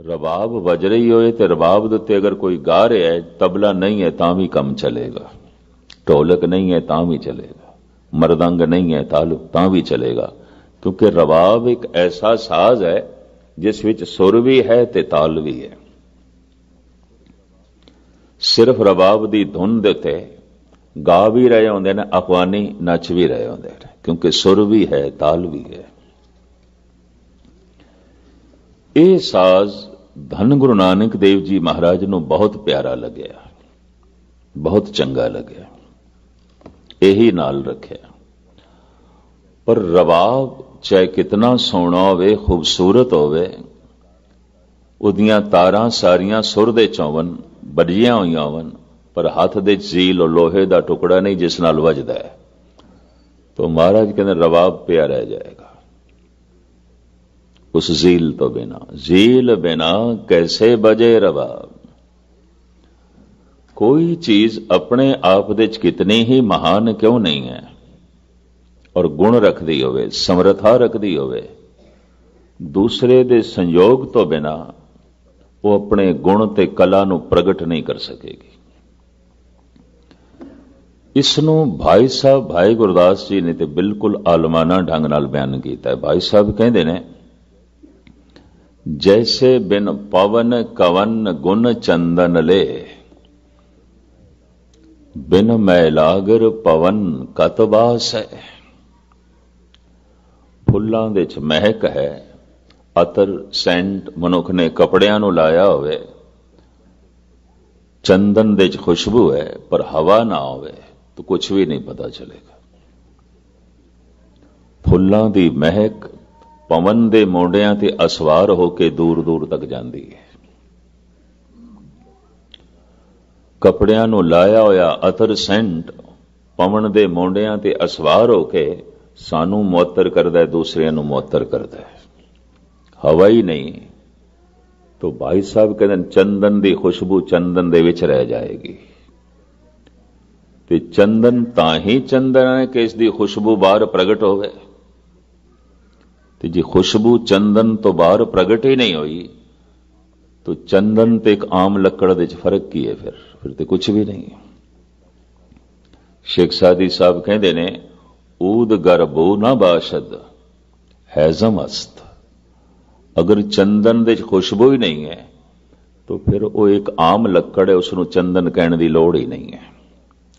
ਰਬਾਬ ਵੱਜ ਰਹੀ ਹੋਏ ਤੇ ਰਬਾਬ ਦੇ ਉੱਤੇ ਅਗਰ ਕੋਈ ਗਾ ਰਿਹਾ ਹੈ, ਤਬਲਾ ਨਹੀਂ ਹੈ ਤਾਂ ਵੀ ਕੰਮ ਚੱਲੇਗਾ। ਢੋਲਕ ਨਹੀਂ ਹੈ ਤਾਂ ਵੀ ਚੱਲੇਗਾ। ਮਰਦੰਗ ਨਹੀਂ ਹੈ ਤਾਂ ਤਾਂ ਵੀ ਚੱਲੇਗਾ। ਕਿਉਂਕਿ ਰਬਾਬ ਇੱਕ ਐਸਾ ਸਾਜ਼ ਹੈ, ਜਿਸ ਵਿੱਚ ਸੁਰ ਵੀ ਹੈ ਤੇ ਤਾਲ ਵੀ ਹੈ। ਸਿਰਫ ਰਬਾਬ ਦੀ ਧੁਨ ਦੇ ਉੱਤੇ ਗਾ ਵੀ ਰਹੇ ਹੁੰਦੇ ਨੇ, ਅਫਵਾਨੀ ਨੱਚ ਵੀ ਰਹੇ ਹੁੰਦੇ ਨੇ, ਕਿਉਂਕਿ ਸੁਰ ਵੀ ਹੈ, ਤਾਲ ਵੀ ਹੈ। ਇਹ ਸਾਜ਼ ਧੰਨ ਗੁਰੂ ਨਾਨਕ ਦੇਵ ਜੀ ਮਹਾਰਾਜ ਨੂੰ ਬਹੁਤ ਪਿਆਰਾ ਲੱਗਿਆ, ਬਹੁਤ ਚੰਗਾ ਲੱਗਿਆ, ਇਹੀ ਨਾਲ ਰੱਖਿਆ। ਪਰ ਰਵਾਬ ਚਾਹੇ ਕਿਤਨਾ ਸੋਹਣਾ ਹੋਵੇ, ਖੂਬਸੂਰਤ ਹੋਵੇ, ਉਹਦੀਆਂ ਤਾਰਾਂ ਸਾਰੀਆਂ ਸੁਰ ਦੇ ਚੌਵਨ ਬੜੀਆਂ ਹੋਈਆਂ ਹਨ ਪਰ ਹੱਥ ਦੇ ਜ਼ੀਲ ਉਹ ਲੋਹੇ ਦਾ ਟੁਕੜਾ ਨਹੀਂ ਜਿਸ ਨਾਲ ਵੱਜਦਾ ਹੈ। ਤੋਂ ਮਹਾਰਾਜ ਕਹਿੰਦੇ ਰਵਾਬ ਪਿਆ ਰਹਿ ਜਾਏਗਾ। ਉਸ ਜ਼ੀਲ ਤੋਂ ਬਿਨਾ। ਜ਼ੀਲ ਬਿਨਾ ਕੈਸੇ ਬਜੇ ਰਬਾਬ ਕੋਈ ਚੀਜ਼ ਆਪਣੇ ਆਪ ਦੇ ਚ ਕਿਤਨੀ ਹੀ ਮਹਾਨ ਕਿਉਂ ਨਹੀਂ ਹੈ? ਔਰ ਗੁਣ ਰੱਖਦੀ ਹੋਵੇ, ਸਮਰਥਾ ਰੱਖਦੀ ਹੋਵੇ, ਦੂਸਰੇ ਦੇ ਸੰਯੋਗ ਤੋਂ ਬਿਨਾ ਉਹ ਆਪਣੇ ਗੁਣ ਤੇ ਕਲਾ ਨੂੰ ਪ੍ਰਗਟ ਨਹੀਂ ਕਰ ਸਕੇਗੀ। ਇਸ ਨੂੰ ਭਾਈ ਸਾਹਿਬ, ਭਾਈ ਗੁਰਦਾਸ ਜੀ ਨੇ ਤੇ ਬਿਲਕੁਲ ਆਲਮਾਨਾ ਢੰਗ ਨਾਲ ਬਿਆਨ ਕੀਤਾ ਹੈ। ਭਾਈ ਸਾਹਿਬ ਕਹਿੰਦੇ ਨੇ ਜੈਸੇ ਬਿਨ ਪਵਨ ਕਵਨ ਗੁਣ ਚੰਦਨ ਲੈ ਬਿਨ ਮੈਲਾਗਰ ਪਵਨ ਕਤਵਾਸ ਹੈ ਫੁੱਲਾਂ ਦੇ ਚ ਮਹਿਕ ਹੈ ਅਤਰ ਸੈਂਟ ਮਨੁੱਖ ਨੇ ਕਪੜਿਆਂ ਨੂੰ ਲਾਇਆ ਹੋਵੇ ਚੰਦਨ ਦੇ ਚ ਖੁਸ਼ਬੂ ਹੈ ਪਰ ਹਵਾ ਨਾ ਹੋਵੇ ਤਾਂ ਕੁਝ ਵੀ ਨਹੀਂ ਪਤਾ ਚਲੇਗਾ ਫੁੱਲਾਂ ਦੀ ਮਹਿਕ ਪਵਨ ਦੇ ਮੋਢਿਆਂ ਤੇ ਅਸਵਾਰ ਹੋ ਕੇ ਦੂਰ ਦੂਰ ਤੱਕ ਜਾਂਦੀ ਹੈ। ਕਪੜਿਆਂ ਨੂੰ ਲਾਇਆ ਹੋਇਆ ਅਤਰ ਸੈਂਟ ਪਵਨ ਦੇ ਮੋਢਿਆਂ ਤੇ ਅਸਵਾਰ ਹੋ ਕੇ ਸਾਨੂੰ ਮੁਅੱਤਰ ਕਰਦਾ ਹੈ, ਦੂਸਰਿਆਂ ਨੂੰ ਮੁਅੱਤਰ ਕਰਦਾ ਹੈ। ਹਵਾ ਹੀ ਨਹੀਂ, ਤੋ ਭਾਈ ਸਾਹਿਬ ਕਹਿੰਦੇ ਚੰਦਨ ਦੀ ਖੁਸ਼ਬੂ ਚੰਦਨ ਦੇ ਵਿੱਚ ਰਹਿ ਜਾਏਗੀ। ਤੇ ਚੰਦਨ ਤਾਂ ਹੀ ਚੰਦਨ ਹੈ ਕਿ ਇਸ ਦੀ ਖੁਸ਼ਬੂ ਬਾਹਰ ਪ੍ਰਗਟ ਹੋਵੇ। ਤੇ ਜੇ ਖੁਸ਼ਬੂ ਚੰਦਨ ਤੋਂ ਬਾਹਰ ਪ੍ਰਗਟ ਹੀ ਨਹੀਂ ਹੋਈ, ਤਾਂ ਚੰਦਨ ਤੇ ਇੱਕ ਆਮ ਲੱਕੜ ਦੇ ਵਿੱਚ ਫ਼ਰਕ ਕੀ ਹੈ ਫਿਰ? ਫਿਰ ਤੇ ਕੁਝ ਵੀ ਨਹੀਂ ਸ਼ੇਖ ਸਾਦੀ ਸਾਹਿਬ ਕਹਿੰਦੇ ਨੇ, ਊਦ ਗਰਬੋ ਨਾ ਬਾਸ਼ਦ ਹੈਜ਼ਮ ਅਸਤ ਅਗਰ ਚੰਦਨ ਦੇ ਵਿੱਚ ਖੁਸ਼ਬੂ ਹੀ ਨਹੀਂ ਹੈ, ਤਾਂ ਫਿਰ ਉਹ ਇੱਕ ਆਮ ਲੱਕੜ ਹੈ ਉਸ ਨੂੰ ਚੰਦਨ ਕਹਿਣ ਦੀ ਲੋੜ ਹੀ ਨਹੀਂ ਹੈ।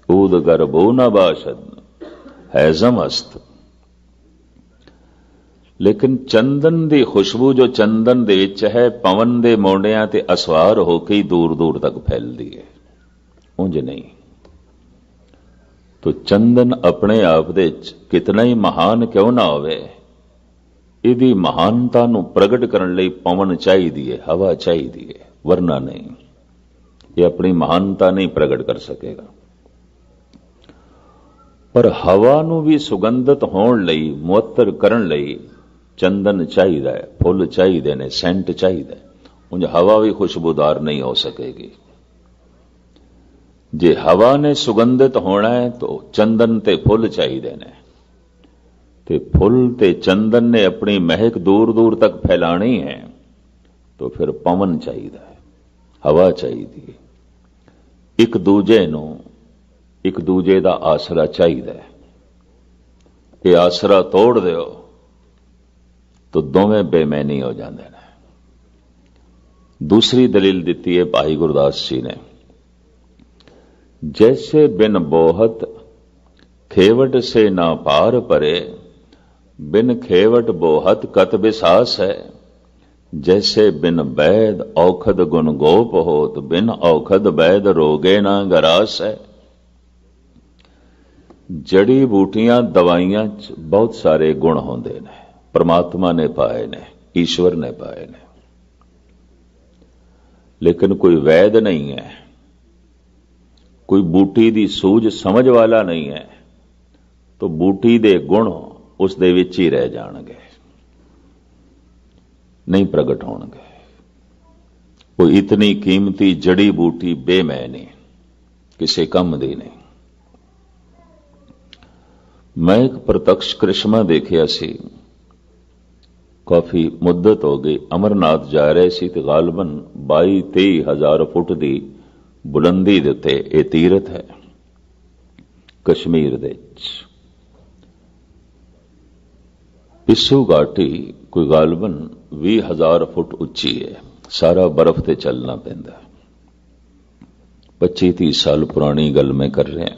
ਊਦ ਗਰਬੋ ਨਾ ਬਾਸ਼ਦ ਹੈਜ਼ਮ ਅਸਤ ਲੇਕਿਨ ਚੰਦਨ ਦੀ ਖੁਸ਼ਬੂ ਜੋ ਚੰਦਨ ਦੇ ਵਿੱਚ ਹੈ, ਪਵਨ ਦੇ ਮੋਢਿਆਂ ਤੇ ਅਸਵਾਰ ਹੋ ਕੇ ਹੀ ਦੂਰ ਦੂਰ ਤੱਕ ਫੈਲਦੀ ਹੈ। ਉਂਝ ਨਹੀਂ। ਤੋ ਚੰਦਨ ਆਪਣੇ ਆਪ ਦੇ ਵਿੱਚ ਕਿਤਨਾ ਹੀ ਮਹਾਨ ਕਿਉਂ ਨਾ ਹੋਵੇ, ਇਹਦੀ ਮਹਾਨਤਾ ਨੂੰ ਪ੍ਰਗਟ ਕਰਨ ਲਈ ਪਵਨ ਚਾਹੀਦੀ ਹੈ, ਹਵਾ ਚਾਹੀਦੀ ਹੈ, ਵਰਨਾ ਨਹੀਂ। ਇਹ ਆਪਣੀ ਮਹਾਨਤਾ ਨਹੀਂ ਪ੍ਰਗਟ ਕਰ ਸਕੇਗਾ। ਪਰ ਹਵਾ ਨੂੰ ਵੀ ਸੁਗੰਧਤ ਹੋਣ ਲਈ ਮੁਅੱਤਰ ਕਰਨ ਲਈ ਚੰਦਨ ਚਾਹੀਦਾ ਹੈ, ਫੁੱਲ ਚਾਹੀਦੇ ਨੇ, ਸੈਂਟ ਚਾਹੀਦਾ ਉਂਝ ਹਵਾ ਵੀ ਖੁਸ਼ਬੂਦਾਰ ਨਹੀਂ ਹੋ ਸਕੇਗੀ। ਜੇ ਹਵਾ ਨੇ ਸੁਗੰਧਿਤ ਹੋਣਾ ਹੈ, ਤਾਂ ਚੰਦਨ ਤੇ ਫੁੱਲ ਚਾਹੀਦੇ ਨੇ। ਤੇ ਫੁੱਲ ਤੇ ਚੰਦਨ ਨੇ ਆਪਣੀ ਮਹਿਕ ਦੂਰ ਦੂਰ ਤੱਕ ਫੈਲਾਣੀ ਹੈ, ਤਾਂ ਫਿਰ ਪਵਨ ਚਾਹੀਦਾ ਹੈ, ਹਵਾ ਚਾਹੀਦੀ ਹੈ। ਇੱਕ ਦੂਜੇ ਨੂੰ, ਇੱਕ ਦੂਜੇ ਦਾ ਆਸਰਾ ਚਾਹੀਦਾ ਹੈ। ਇਹ ਆਸਰਾ ਤੋੜ ਦਿਓ। ਤਾਂ ਦੋਵੇਂ ਬੇਮੈਨੀ ਹੋ ਜਾਂਦੇ ਨੇ ਦੂਸਰੀ ਦਲੀਲ ਦਿੱਤੀ ਹੈ ਭਾਈ ਗੁਰਦਾਸ ਜੀ ਨੇ ਜੈਸੇ ਬਿਨ ਬੋਹਤ ਖੇਵਟ ਸੇ ਨਾ ਪਾਰ ਪਰੇ ਬਿਨ ਖੇਵਟ ਬੋਹਤ ਕਤ ਵਿਸਾਸ ਹੈ ਜੈਸੇ ਬਿਨ ਬੈਦ ਔਖਦ ਗੁਣ ਗੋਪ ਹੋਤ ਬਿਨ ਔਖਦ ਬੈਦ ਰੋਗੇ ਨਾ ਗਰਾਸ ਹੈ ਜੜੀ ਬੂਟੀਆਂ ਦਵਾਈਆਂ ਚ ਬਹੁਤ ਸਾਰੇ ਗੁਣ ਹੁੰਦੇ ਨੇ ਪਰਮਾਤਮਾ ਨੇ ਪਾਏ ਨੇ, ਈਸ਼ਵਰ ਨੇ ਪਾਏ ਨੇ। ਲੇਕਿਨ ਕੋਈ ਵੈਦ ਨਹੀਂ ਹੈ, ਕੋਈ ਬੂਟੀ ਦੀ ਸੂਝ ਸਮਝ ਵਾਲਾ ਨਹੀਂ ਹੈ, ਤਾਂ ਬੂਟੀ ਦੇ ਗੁਣ ਉਸ ਦੇ ਵਿੱਚ ਹੀ ਰਹਿ ਜਾਣਗੇ। ਨਹੀਂ ਪ੍ਰਗਟ ਹੋਣਗੇ। ਉਹ ਇਤਨੀ ਕੀਮਤੀ ਜੜੀ ਬੂਟੀ ਬੇਮੈਨੀ ਕਿਸੇ ਕੰਮ ਦੀ ਨਹੀਂ। ਮੈਂ ਇੱਕ ਪ੍ਰਤੱਖ ਕ੍ਰਿਸ਼ਮਾ ਦੇਖਿਆ ਸੀ। ਕਾਫੀ ਮੁੱਦਤ ਹੋ ਗਈ। ਅਮਰਨਾਥ ਜਾ ਰਹੇ ਸੀ ਤੇ ਗਾਲਬਨ 22 23 ਹਜ਼ਾਰ ਫੁੱਟ ਦੀ ਬੁਲੰਦੀ ਦੇ ਉੱਤੇ ਇਹ ਤੀਰਥ ਹੈ ਕਸ਼ਮੀਰ ਦੇ ਵਿੱਚ। ਪਿੱਸੂ ਘਾਟੀ ਕੋਈ ਗਾਲਬਨ 20 ਹਜ਼ਾਰ ਫੁੱਟ ਉੱਚੀ ਹੈ। ਸਾਰਾ ਬਰਫ਼ ਤੇ ਚੱਲਣਾ ਪੈਂਦਾ ਹੈ। 25 30 ਸਾਲ ਪੁਰਾਣੀ ਗੱਲ ਮੈਂ ਕਰ ਰਿਹਾ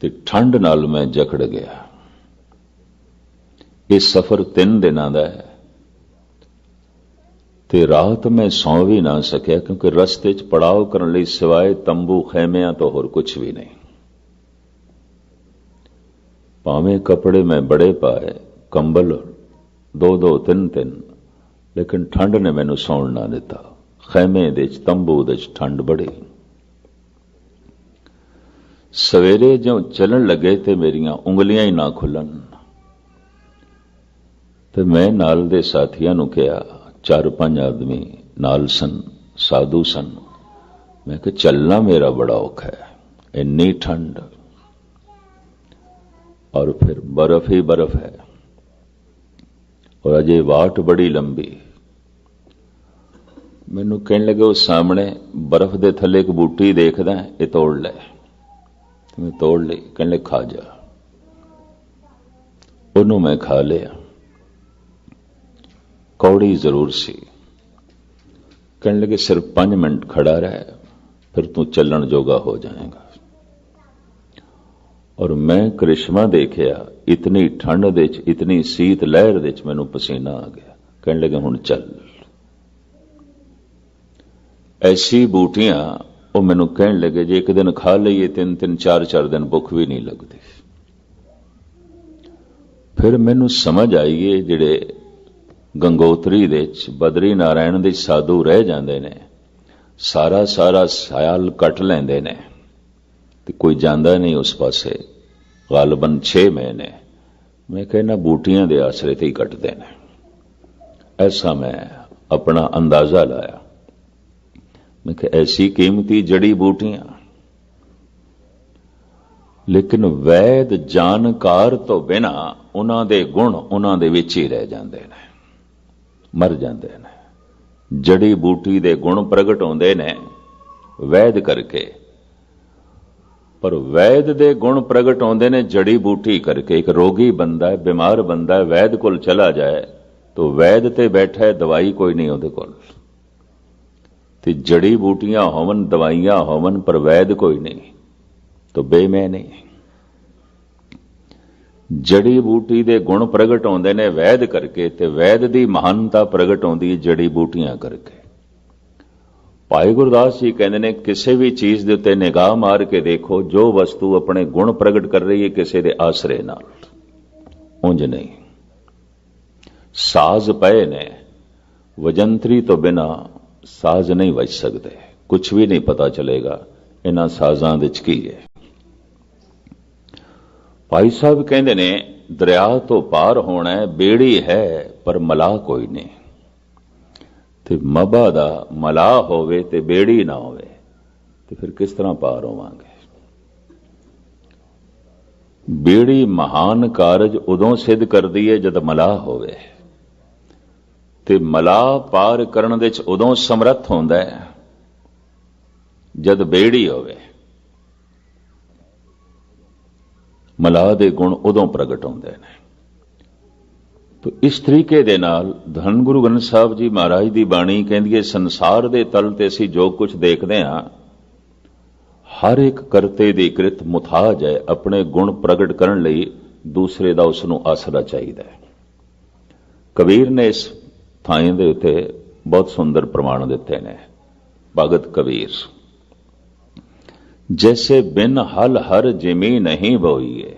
ਤੇ ਠੰਡ ਨਾਲ ਮੈਂ ਜਕੜ ਗਿਆ। ਇਹ ਸਫ਼ਰ 3 ਦਿਨਾਂ ਦਾ ਹੈ। ਤੇ ਰਾਤ ਮੈਂ ਸੌਂ ਵੀ ਨਾ ਸਕਿਆ, ਕਿਉਂਕਿ ਰਸਤੇ 'ਚ ਪੜਾਅ ਕਰਨ ਲਈ ਸਿਵਾਏ ਤੰਬੂ ਖੈਮਿਆਂ ਤੋਂ ਹੋਰ ਕੁਝ ਵੀ ਨਹੀਂ। ਭਾਵੇਂ ਕੱਪੜੇ ਮੈਂ ਬੜੇ ਪਾਏ, ਕੰਬਲ ਦੋ ਦੋ ਤਿੰਨ ਤਿੰਨ, ਲੇਕਿਨ ਠੰਡ ਨੇ ਮੈਨੂੰ ਸੌਣ ਨਾ ਦਿੱਤਾ। ਖੈਮੇ ਦੇ ਵਿੱਚ ਤੰਬੂ ਦੇ ਵਿੱਚ ਠੰਡ ਬੜੀ। ਸਵੇਰੇ ਜਦੋਂ ਚੱਲਣ ਲੱਗੇ ਤੇ ਮੇਰੀਆਂ ਉਂਗਲੀਆਂ ਹੀ ਨਾ ਖੁੱਲਣ। ਤੇ ਮੈਂ ਨਾਲ ਦੇ ਸਾਥੀਆਂ ਨੂੰ ਕਿਹਾ, ਚਾਰ ਪੰਜ ਆਦਮੀ ਨਾਲ ਸਨ, ਸਾਧੂ ਸਨ। ਮੈਂ ਕਿਹਾ, ਚੱਲਣਾ ਮੇਰਾ ਬੜਾ ਔਖਾ ਹੈ, ਇੰਨੀ ਠੰਡ। ਔਰ ਫਿਰ ਬਰਫ਼ ਹੀ ਬਰਫ਼ ਹੈ। ਔਰ ਅਜੇ ਵਾਟ ਬੜੀ ਲੰਬੀ। ਮੈਨੂੰ ਕਹਿਣ ਲੱਗੇ, ਉਹ ਸਾਹਮਣੇ ਬਰਫ਼ ਦੇ ਥੱਲੇ ਇੱਕ ਬੂਟੀ ਦੇਖਦਾ ਇਹ ਤੋੜ ਲੈ। ਮੈਂ ਤੋੜ ਲਈ ਕਹਿਣ ਲੱਗੇ ਖਾ ਜਾ। ਉਹਨੂੰ ਮੈਂ ਖਾ ਲਿਆ। ਕੌੜੀ ਜ਼ਰੂਰ ਸੀ। ਕਹਿਣ ਲੱਗੇ ਸਿਰਫ 5 ਮਿੰਟ ਖੜਾ ਰਹਿ, ਫਿਰ ਤੂੰ ਚੱਲਣ ਜੋਗਾ ਹੋ ਜਾਏਗਾ। ਔਰ ਮੈਂ ਕ੍ਰਿਸ਼ਮਾ ਦੇਖਿਆ, ਇਤਨੀ ਠੰਡ ਦੇ ਵਿੱਚ ਇਤਨੀ ਸੀਤ ਲਹਿਰ ਦੇ ਵਿੱਚ ਮੈਨੂੰ ਪਸੀਨਾ ਆ ਗਿਆ। ਕਹਿਣ ਲੱਗੇ, ਹੁਣ ਚੱਲ। ਐਸੀ ਬੂਟੀਆਂ, ਉਹ ਮੈਨੂੰ ਕਹਿਣ ਲੱਗੇ, ਜੇ ਇੱਕ ਦਿਨ ਖਾ ਲਈਏ, ਤਿੰਨ ਤਿੰਨ, ਚਾਰ ਚਾਰ ਦਿਨ ਭੁੱਖ ਵੀ ਨਹੀਂ ਲੱਗਦੀ। ਫਿਰ ਮੈਨੂੰ ਸਮਝ ਆਈ ਇਹ ਜਿਹੜੇ ਗੰਗੋਤਰੀ ਦੇ ਵਿੱਚ ਬਦਰੀ ਨਾਰਾਇਣ ਦੇ ਸਾਧੂ ਰਹਿ ਜਾਂਦੇ ਨੇ। ਸਾਰਾ ਸਾਰਾ ਸਾਇਲ ਕੱਟ ਲੈਂਦੇ ਨੇ। ਤੇ ਕੋਈ ਜਾਂਦਾ ਨਹੀਂ ਉਸ ਪਾਸੇ। ਗਾਲਬਨ 6 ਮਹੀਨੇ ਮੈਂ ਕਹਿੰਦਾ ਬੂਟੀਆਂ ਦੇ ਆਸਰੇ ਤੇ ਹੀ ਕੱਟਦੇ ਨੇ। ਐਸਾ ਮੈਂ ਆਪਣਾ ਅੰਦਾਜ਼ਾ ਲਾਇਆ। ਮੈਂ ਕਿ ਐਸੀ ਕੀਮਤੀ ਜੜੀ ਬੂਟੀਆਂ। ਲੇਕਿਨ ਵੈਦ ਜਾਣਕਾਰ ਤੋਂ ਬਿਨਾ ਉਹਨਾਂ ਦੇ ਗੁਣ ਉਹਨਾਂ ਦੇ ਵਿੱਚ ਹੀ ਰਹਿ ਜਾਂਦੇ ਨੇ। ਮਰ ਜਾਂਦੇ ਨੇ। ਜੜੀ ਬੂਟੀ ਦੇ ਗੁਣ ਪ੍ਰਗਟ ਹੁੰਦੇ ਨੇ, ਵੈਦ ਕਰਕੇ। ਪਰ ਵੈਦ ਦੇ ਗੁਣ ਪ੍ਰਗਟ ਹੁੰਦੇ ਨੇ, ਜੜੀ ਬੂਟੀ ਕਰਕੇ। ਇੱਕ ਰੋਗੀ ਬੰਦਾ ਬਿਮਾਰ ਬੰਦਾ ਵੈਦ ਕੋਲ ਚਲਾ ਜਾਏ, ਤਾਂ ਵੈਦ ਤੇ ਬੈਠਾ ਹੈ, ਦਵਾਈ ਕੋਈ ਨਹੀਂ ਉਹਦੇ ਕੋਲ। ਤੇ ਜੜੀ ਬੂਟੀਆਂ ਹੋਵਨ, ਦਵਾਈਆਂ ਹੋਵਨ, ਪਰ ਵੈਦ ਕੋਈ ਨਹੀਂ, ਤੋ ਬੇਮੈ ਨਹੀਂ ਜੜੀ ਬੂਟੀ ਦੇ ਗੁਣ ਪ੍ਰਗਟ ਹੁੰਦੇ ਨੇ ਵੈਦ ਕਰਕੇ ਤੇ ਵੈਦ ਦੀ ਮਹਾਨਤਾ ਪ੍ਰਗਟ ਹੁੰਦੀ ਹੈ ਜੜੀ ਬੂਟੀਆਂ ਕਰਕੇ। ਭਾਈ ਗੁਰਦਾਸ ਜੀ ਕਹਿੰਦੇ ਨੇ, ਕਿਸੇ ਵੀ ਚੀਜ਼ ਦੇ ਉੱਤੇ ਨਿਗਾਹ ਮਾਰ ਕੇ ਦੇਖੋ, ਜੋ ਵਸਤੂ ਆਪਣੇ ਗੁਣ ਪ੍ਰਗਟ ਕਰ ਰਹੀ ਹੈ ਕਿਸੇ ਦੇ ਆਸਰੇ ਨਾਲ। ਉਂਝ ਨਹੀਂ। ਸਾਜ਼ ਪਏ ਨੇ, ਵਜੰਤਰੀ ਤੋਂ ਬਿਨਾ ਸਾਜ਼ ਨਹੀਂ ਵੱਜ ਸਕਦੇ। ਕੁਝ ਵੀ ਨਹੀਂ ਪਤਾ ਚਲੇਗਾ, ਇਹਨਾਂ ਸਾਜ਼ਾਂ ਵਿੱਚ ਕੀ ਹੈ। ਭਾਈ ਸਾਹਿਬ ਕਹਿੰਦੇ ਨੇ, ਦਰਿਆ ਤੋਂ ਪਾਰ ਹੋਣਾ ਬੇੜੀ ਹੈ, ਪਰ ਮਲਾਹ ਕੋਈ ਨਹੀਂ। ਤੇ ਮਬਾ ਦਾ ਮਲਾਹ ਹੋਵੇ ਤੇ ਬੇੜੀ ਨਾ ਹੋਵੇ, ਤੇ ਫਿਰ ਕਿਸ ਤਰ੍ਹਾਂ ਪਾਰ ਹੋਵਾਂਗੇ? ਬੇੜੀ ਮਹਾਨ ਕਾਰਜ ਉਦੋਂ ਸਿੱਧ ਕਰਦੀ ਹੈ ਜਦ ਮਲਾਹ ਹੋਵੇ। ਤੇ ਮਲਾਹ ਪਾਰ ਕਰਨ ਦੇ ਚ ਉਦੋਂ ਸਮਰੱਥ ਹੁੰਦਾ ਹੈ, ਜਦ ਬੇੜੀ ਹੋਵੇ। ਮਲਾਹ ਦੇ ਗੁਣ ਉਦੋਂ ਪ੍ਰਗਟ ਹੁੰਦੇ ਨੇ। ਤੋ ਇਸ ਤਰੀਕੇ ਦੇ ਨਾਲ ਧੰਨ ਗੁਰੂ ਗ੍ਰੰਥ ਸਾਹਿਬ ਜੀ ਮਹਾਰਾਜ ਦੀ ਬਾਣੀ ਕਹਿੰਦੀ ਹੈ, ਸੰਸਾਰ ਦੇ ਤਲ ਤੇ ਅਸੀਂ ਜੋ ਕੁਝ ਦੇਖਦੇ ਹਾਂ, ਹਰ ਇੱਕ ਕਰਤੇ ਦੀ ਕ੍ਰਿਤ ਮੁਥਾਜ ਹੈ, ਆਪਣੇ ਗੁਣ ਪ੍ਰਗਟ ਕਰਨ ਲਈ ਦੂਸਰੇ ਦਾ ਉਸ ਨੂੰ ਆਸਰਾ ਚਾਹੀਦਾ ਹੈ। ਕਬੀਰ ਨੇ ਇਸ ਥਾਂ ਦੇ ਉੱਤੇ ਬਹੁਤ ਸੁੰਦਰ ਪ੍ਰਮਾਣ ਦਿੱਤੇ ਨੇ, ਭਗਤ ਕਬੀਰ। ਜੈਸੇ ਬਿਨ ਹਲ ਹਰ ਜਿਮੀ ਨਹੀਂ ਬੋਈਏ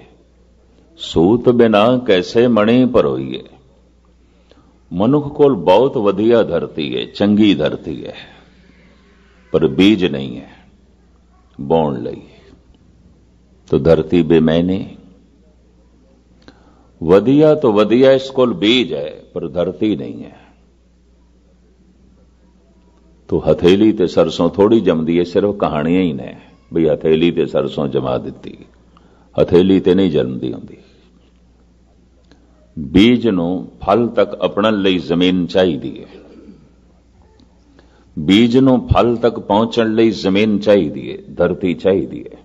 ਸੂਤ ਬਿਨਾ ਕੈਸੇ ਮਣੀ ਭਰੋਈਏ ਮਨੁੱਖ ਕੋਲ ਬਹੁਤ ਵਧੀਆ ਧਰਤੀ ਹੈ ਚੰਗੀ ਧਰਤੀ ਹੈ ਪਰ ਬੀਜ ਨਹੀਂ ਹੈ ਬੋਣ ਲਈ ਤੋ ਧਰਤੀ ਬੇਮੈਨੇ ਵਧੀਆ ਤੋਂ ਵਧੀਆ ਇਸ ਕੋਲ ਬੀਜ ਹੈ ਪਰ ਧਰਤੀ ਨਹੀਂ ਹੈ ਤੋ ਹਥੇਲੀ ਤੇ ਸਰਸੋਂ ਥੋੜੀ ਜੰਮਦੀ ਹੈ ਸਿਰਫ ਕਹਾਣੀਆਂ ਹੀ ਨੇ ਵੀ ਹਥੇਲੀ ਤੇ ਸਰਸੋਂ ਜਮਾ ਦਿੱਤੀ ਹਥੇਲੀ ਤੇ ਨਹੀਂ ਜਨਮਦੀ ਹੁੰਦੀ ਬੀਜ ਨੂੰ ਫਲ ਤੱਕ ਅਪਣਨ ਲਈ ਜ਼ਮੀਨ ਚਾਹੀਦੀ ਹੈ ਬੀਜ ਨੂੰ ਫਲ ਤੱਕ ਪਹੁੰਚਣ ਲਈ ਜ਼ਮੀਨ ਚਾਹੀਦੀ ਹੈ ਧਰਤੀ ਚਾਹੀਦੀ ਹੈ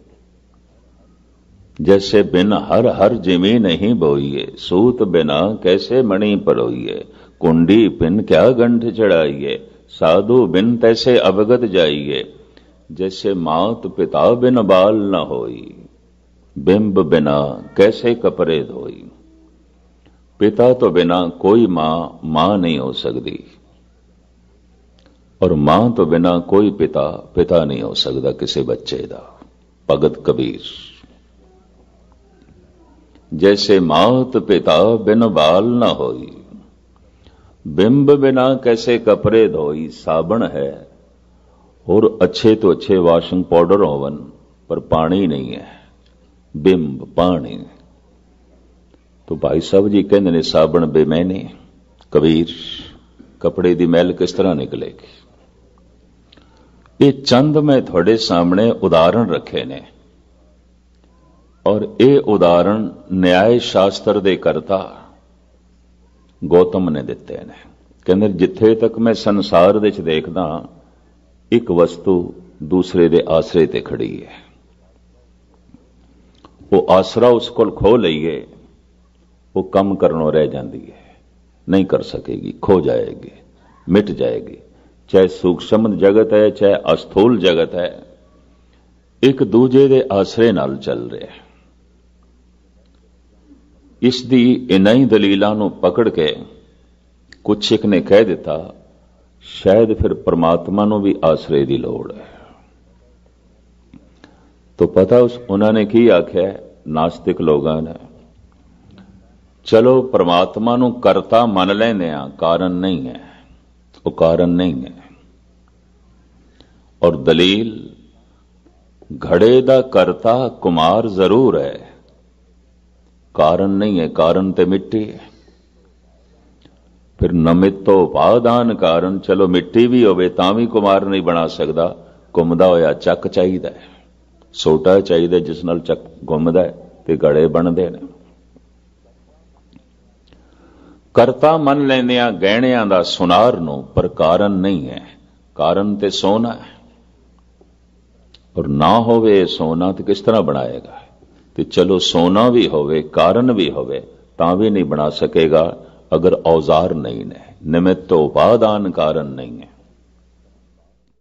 जैसे बिन हर हर जिमी नहीं बोइए सूत बिना कैसे मणि परोइए कुंडी पिन क्या गंठ चढ़ाइए साधु बिन तैसे अवगत जाइए जैसे मात पिता बिन बाल न होई बिंब बिना कैसे कपरे धोई पिता तो बिना कोई मां मां नहीं हो सकती और मां तो बिना कोई पिता पिता नहीं हो सकता किसी बच्चे का भगत कबीर जैसे मात पिता बिन बाल न होई बिंब बिना कैसे कपड़े धोई साबण है और अच्छे तो अच्छे वाशिंग पाउडर होवन पर पानी नहीं है बिंब पानी तो भाई साहब जी कहते ने साबण बेमैने कबीर कपड़े ਦੀ ਮੈਲ ਕਿਸ ਤਰ੍ਹਾਂ ਨਿਕਲੇਗੀ ਇਹ ਚੰਦ ਮੈਂ ਤੁਹਾਡੇ ਸਾਹਮਣੇ ਉਦਾਹਰਣ ਰੱਖੇ ਨੇ ਔਰ ਇਹ ਉਦਾਹਰਣ ਨਿਆਇ ਸ਼ਾਸਤਰ ਦੇ ਕਰਤਾ ਗੌਤਮ ਨੇ ਦਿੱਤੇ ਨੇ ਕਹਿੰਦੇ ਜਿੱਥੇ ਤੱਕ ਮੈਂ ਸੰਸਾਰ ਵਿੱਚ ਦੇਖਦਾ ਇੱਕ ਵਸਤੂ ਦੂਸਰੇ ਦੇ ਆਸਰੇ ਤੇ ਖੜੀ ਹੈ। ਉਹ ਆਸਰਾ ਉਸ ਕੋਲ ਖੋ ਲਈਏ, ਉਹ ਕੰਮ ਕਰਨੋਂ ਰਹਿ ਜਾਂਦੀ ਹੈ। ਨਹੀਂ ਕਰ ਸਕੇਗੀ, ਖੋ ਜਾਏਗੀ, ਮਿਟ ਜਾਏਗੀ। ਚਾਹੇ ਸੂਖਸ਼ਮ ਜਗਤ ਹੈ, ਚਾਹੇ ਅਸਥੂਲ ਜਗਤ ਹੈ, ਇੱਕ ਦੂਜੇ ਦੇ ਆਸਰੇ ਨਾਲ ਚੱਲ ਰਿਹਾ ਹੈ। ਇਸ ਦੀ ਇਨਾਂ ਹੀ ਦਲੀਲਾਂ ਨੂੰ ਪਕੜ ਕੇ ਕੁਛ ਇੱਕ ਨੇ ਕਹਿ ਦਿੱਤਾ ਸ਼ਾਇਦ ਫਿਰ ਪ੍ਰਮਾਤਮਾ ਨੂੰ ਵੀ ਆਸਰੇ ਦੀ ਲੋੜ ਹੈ। ਤੋ ਪਤਾ ਉਸ ਉਹਨਾਂ ਨੇ ਕੀ ਆਖਿਆ ਨਾਸਤਿਕ ਲੋਕਾਂ ਨੇ, ਚਲੋ ਪ੍ਰਮਾਤਮਾ ਨੂੰ ਕਰਤਾ ਮੰਨ ਲੈਂਦੇ ਆ ਕਾਰਨ ਨਹੀਂ ਹੈ। ਉਹ ਕਾਰਨ ਨਹੀਂ ਹੈ। ਔਰ ਦਲੀਲ, ਘੜੇ ਦਾ ਕਰਤਾ ਕੁਮਾਰ ਜ਼ਰੂਰ ਹੈ। ਕਾਰਨ ਨਹੀਂ ਹੈ, ਕਾਰਨ ਤੇ ਮਿੱਟੀ ਹੈ। ਫਿਰ ਨਮਿਤੋ ਉਪਾਦਾਨ ਕਾਰਨ ਚਲੋ ਮਿੱਟੀ ਵੀ ਹੋਵੇ ਤਾਂ ਵੀ ਕੁਮਾਰ ਨਹੀਂ ਬਣਾ ਸਕਦਾ, ਘੁੰਮਦਾ ਹੋਇਆ ਚੱਕ ਚਾਹੀਦਾ ਹੈ। ਸੋਟਾ ਚਾਹੀਦਾ ਜਿਸ ਨਾਲ ਚੱਕ ਘੁੰਮਦਾ ਹੈ ਤੇ ਗੜੇ ਬਣਦੇ ਨੇ। ਕਰਤਾ ਮੰਨ ਲੈਂਦੇ ਆ ਗਹਿਣਿਆਂ ਦਾ ਸੁਨਾਰ ਨੂੰ ਪਰ ਕਾਰਨ ਨਹੀਂ ਹੈ, ਕਾਰਨ ਤੇ ਸੋਨਾ ਹੈ। ਔਰ ਨਾ ਹੋਵੇ ਸੋਨਾ ਤੇ ਕਿਸ ਤਰ੍ਹਾਂ ਬਣਾਏਗਾ? ਤੇ ਚਲੋ ਸੋਨਾ ਵੀ ਹੋਵੇ, ਕਾਰਨ ਵੀ ਹੋਵੇ, ਤਾਂ ਵੀ ਨਹੀਂ ਬਣਾ ਸਕੇਗਾ। ਅਗਰ ਔਜ਼ਾਰ ਨਹੀਂ ਨੇ ਨਿਮਿਤ ਉਪਾਦਾਨ ਕਾਰਨ ਨਹੀਂ ਹੈ।